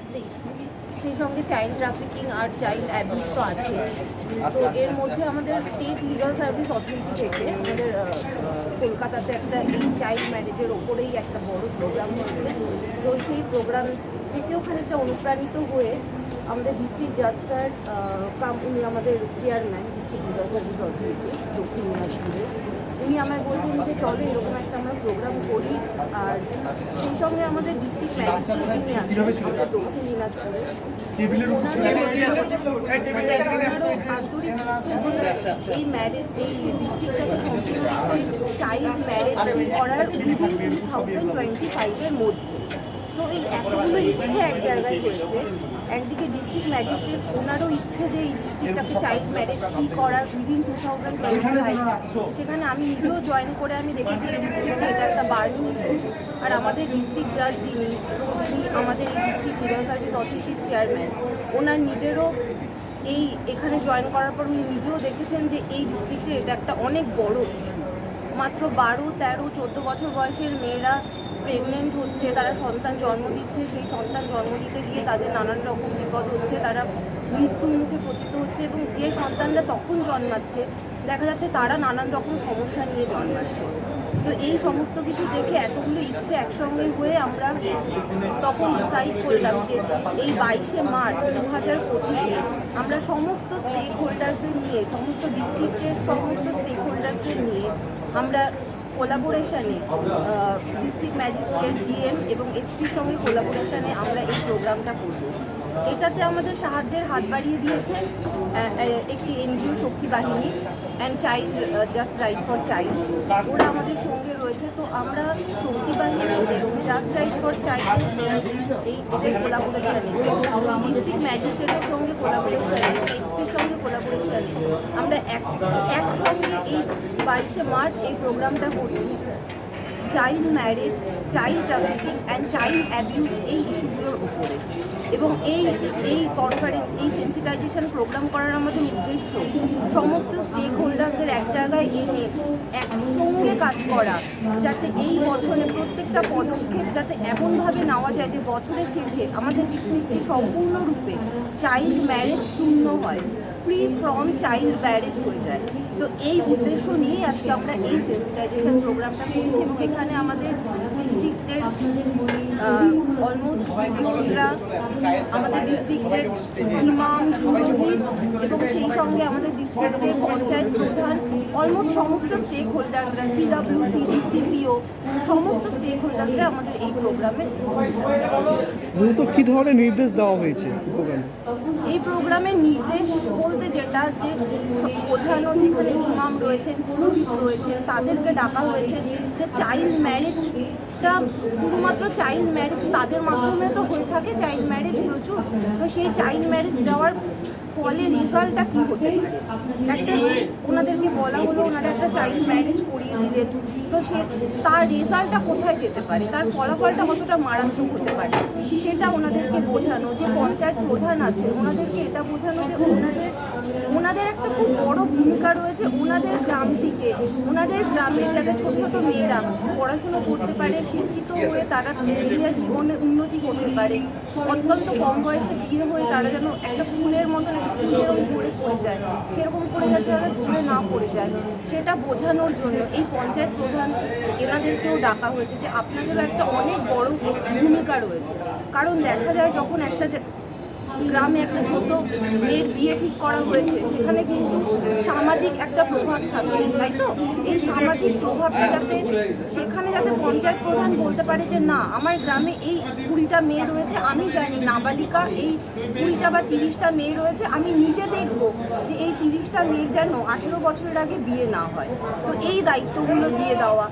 একটা সেই সঙ্গে চাইল্ড ট্রাফিকিং আর চাইল্ড অ্যাবিউজ তো আছে। তো এর মধ্যে আমাদের স্টেট লিগাল সার্ভিস অথরিটি থেকে আমাদের কলকাতাতে একটা এই চাইল্ড ম্যারেজের ওপরেই একটা বড় প্রোগ্রাম হয়েছে। তো সেই প্রোগ্রাম থেকেও খানিকটা অনুপ্রাণিত হয়ে আমাদের ডিস্ট্রিক্ট জাজ স্যার কাম উনি আমাদের chairman district legal service authority দক্ষিণ দিনাজপুরে। উনি আমায় বললেন যে চলো এরকম একটা আমরা প্রোগ্রাম করি আর সেই সঙ্গে আমাদের ডিস্ট্রিক্ট ম্যাজিস্ট্রেট যিনি আছেন আমাদের দক্ষিণ দিনাজপুরে এই ম্যারেজ এই ডিস্ট্রিক্টটাকে সম্পূর্ণ চাইল্ড ম্যারেজ করার টু থাউজেন্ড টোয়েন্টি ফাইভের মধ্যে তো এই এতগুলো ইচ্ছে এক জায়গায় হয়েছে একদিকে ডিস্ট্রিক্ট ম্যাজিস্ট্রেট ওনারও ইচ্ছে যে এই ডিস্ট্রিক্টটাকে চাইল্ড ম্যারেজ ফ্রি করার উইদিন টু থাউজেন্ড সেখানে আমি নিজেও জয়েন করে আমি দেখেছি ডিস্ট্রিক্টে এটা একটা বার্নিং ইস্যু আর আমাদের ডিস্ট্রিক্ট জাজ যিনি যিনি আমাদের ডিস্ট্রিক্ট লিগাল সার্ভিস অথরিটির চেয়ারম্যান ওনার নিজেরও এই এখানে জয়েন করার পর উনি নিজেও দেখেছেন যে এই ডিস্ট্রিক্টে এটা একটা অনেক বড় ইস্যু মাত্র বারো তেরো চোদ্দ বছর বয়সের মেয়েরা প্রেগনেন্ট হচ্ছে, তারা সন্তান জন্ম দিচ্ছে, সেই সন্তান জন্ম দিতে গিয়ে তাদের নানান রকম বিপদ হচ্ছে, তারা মৃত্যুর মুখে পতিত হচ্ছে এবং যে সন্তানরা তখন জন্মাচ্ছে, দেখা যাচ্ছে তারা নানান রকম সমস্যা নিয়ে জন্মাচ্ছে। তো এই সমস্ত কিছু দেখে এতগুলো ইচ্ছে একসঙ্গে হয়ে আমরা তখন ডিসাইড করলাম যে এই বাইশে মার্চ দু হাজার পঁচিশে আমরা সমস্ত স্টেক হোল্ডারদের নিয়ে, সমস্ত ডিস্ট্রিক্টের সমস্ত স্টেক হোল্ডারদের নিয়ে আমরা কোলাবোরেশনে ডিস্ট্রিক্ট ম্যাজিস্ট্রেট ডিএম এবং এসপির সঙ্গে কোলাবোরেশনে আমরা এই প্রোগ্রামটা করব। এটাতে আমাদের সাহায্যের হাত বাড়িয়ে দিয়েছে একটি NGO Shakti Vahini and child just right for child ওরা আমাদের সঙ্গে রয়েছে, তো আমরা শক্তি বাহিনী এবং জাস্ট রাইট ফর চাইল্ডের এই এদের কোলাবোরেশনে ডিস্ট্রিক্ট ম্যাজিস্ট্রেটের সঙ্গে কোলাবোরেশনে এসপির সঙ্গে কোলাবোরেশনে আমরা এক একসঙ্গে এই বাইশে মার্চ এই প্রোগ্রামটা করছি। Child marriage, child trafficking and child abuse এই ইস্যুগুলোর উপরে। এবং এই এই কনফারেন্স এই সেন্সিটাইজেশন প্রোগ্রাম করার আমাদের উদ্দেশ্য সমস্ত স্টেক হোল্ডারদের এক জায়গায় এনে একসঙ্গে কাজ করা, যাতে এই বছরে প্রত্যেকটা পদক্ষেপ যাতে এমনভাবে নেওয়া যায় যে বছরের শেষে আমাদের ডিস্ট্রিক্টে সম্পূর্ণরূপে চাইল্ড ম্যারেজ শূন্য হয়। ফ্রি ফ্রম চাইল্ড ম্যারেজ হয়ে যায়। তো এই উদ্দেশ্য নিয়ে আজকে আমরা এই সেন্সিটাইজেশন প্রোগ্রামটা করছি এবং এখানে আমাদের ডিস্ট্রিক্টের অলমোস্ট ভিডিওসরা আমাদের ডিস্ট্রিক্টের ইমাম এবং সেই সঙ্গে আমাদের ডিস্ট্রিক্টের পঞ্চায়েত প্রধান অলমোস্ট সমস্ত স্টেক হোল্ডার্সরা সিডাব্লিউ সিডি সিপিও সমস্ত স্টেক হোল্ডার্সরা আমাদের এই প্রোগ্রামে মূলত কি ধরনের নির্দেশ দেওয়া হয়েছে প্রোগ্রামে এই প্রোগ্রামের নির্দেশ বলতে যেটা যে বোঝানো যেখানে ইমাম রয়েছেন পুরোহিত রয়েছেন তাদেরকে ডাকা হয়েছে যে চাইল্ড ম্যারেজটা শুধুমাত্র চাইল্ড ম্যারেজ তাদের মাধ্যমে তো হয়ে থাকে চাইল্ড ম্যারেজ প্রচুর। তো সেই চাইল্ড ম্যারেজ দেওয়ার ফলে রেজাল্টটা কী হতে পারে? একটা ওনাদেরকে বলা হলো, ওনারা একটা চাইল্ড ম্যারেজ করিয়ে দিলেন। তো সে, তার রেজাল্টটা কোথায় যেতে পারে? তার ফলাফলটা কতটা মারাত্মক হতে পারে? সেটা ওনাদেরকে বোঝানো, যে পঞ্চায়েত প্রধান আছে ওনাদেরকে এটা বোঝানো যে ওনাদের ওনাদের একটা খুব বড় ভূমিকা রয়েছে ওনাদের গ্রাম থেকে। ওনাদের গ্রামের যাতে ছোট ছোট মেয়েরা পড়াশুনো করতে পারে, শিক্ষিত হয়ে তারা নিজের জীবনে উন্নতি করতে পারে, অত্যন্ত কম বয়সে বিয়ে হয়ে তারা যেন একটা ফুলের মতন সেরকম করে যাতে তারা ঝুলে না পড়ে যায়। সেটা বোঝানোর জন্য এই পঞ্চায়েত প্রধান এনাদেরকেও ডাকা হয়েছে যে আপনাদেরও একটা অনেক বড় ভূমিকা রয়েছে। কারণ দেখা যায় যখন একটা গ্রামে একটা ছোট মেয়ের বিয়ে ঠিক করা হয়েছে। সেখানে কিন্তু সামাজিক একটা প্রভাব থাকে, তাই তো? এই সামাজিক প্রভাবটা যাতে সেখানে যাতে পঞ্চায়েত প্রধান বলতে পারে যে, না, আমার গ্রামে এই কুড়িটা মেয়ে রয়েছে, আমি জানি নাবালিকা এই কুড়িটা বা তিরিশটা মেয়ে রয়েছে, আমি নিজে দেখব যে এই তিরিশটা মেয়ের যেন আঠেরো বছরের আগে বিয়ে না হয়। তো এই দায়িত্বগুলো দিয়ে দেওয়া।